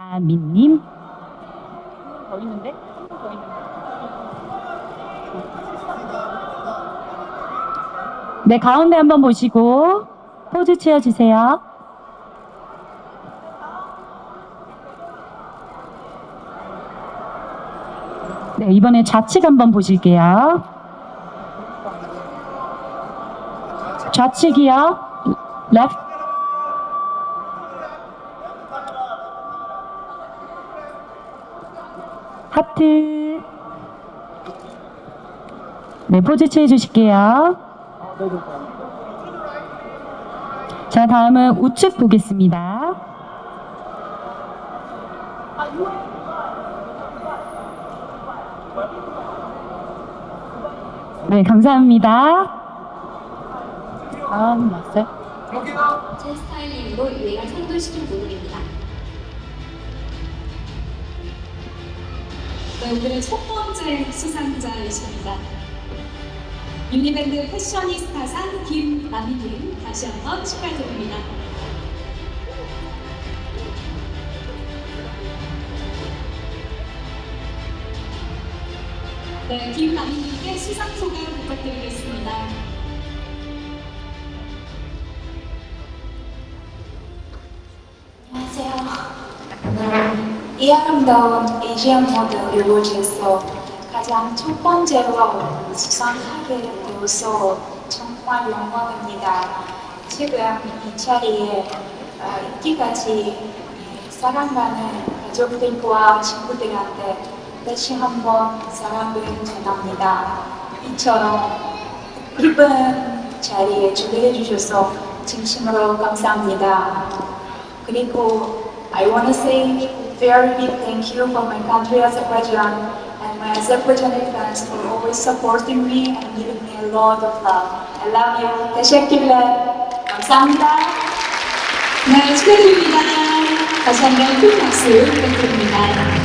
나민님. 더 있는데? 더 있는데? 네, 가운데 한번 보시고 포즈 취해주세요. 네, 이번에 좌측 한번 보실게요. 좌측이요. left. 하트. 네, 포즈 취해 주실게요. 자, 다음은 우측 보겠습니다. 네, 감사합니다. 다음 왔어요? 제 스타일링으로 유행을 선도시킨 모델입니다. 네, 오늘의 첫 번째 수상자이십니다. 유니밴드 패셔니스타상 김남희님 다시 한번 축하드립니다. 네, 김남희님께 수상 소감 부탁드리겠습니다. 이 아름다운 아시안 모드 일로즈에서 가장 첫 번째로 수상하게 되어서 정말 영광입니다. 지금 이 자리에 어, 있기까지 사랑하는 가족들과 친구들한테 다시 한번 사랑을 전합니다. 이처럼 기쁜 자리에 초대해 주셔서 진심으로 감사합니다. 그리고 I want to say very big thank you for my country Azerbaijan and my Azerbaijani fans for always supporting me and giving me a lot of love. I love you. Teşekkürler. 감사합니다. 네, 축하드립니다. 다시 한번 큰 박수 부탁드립니다.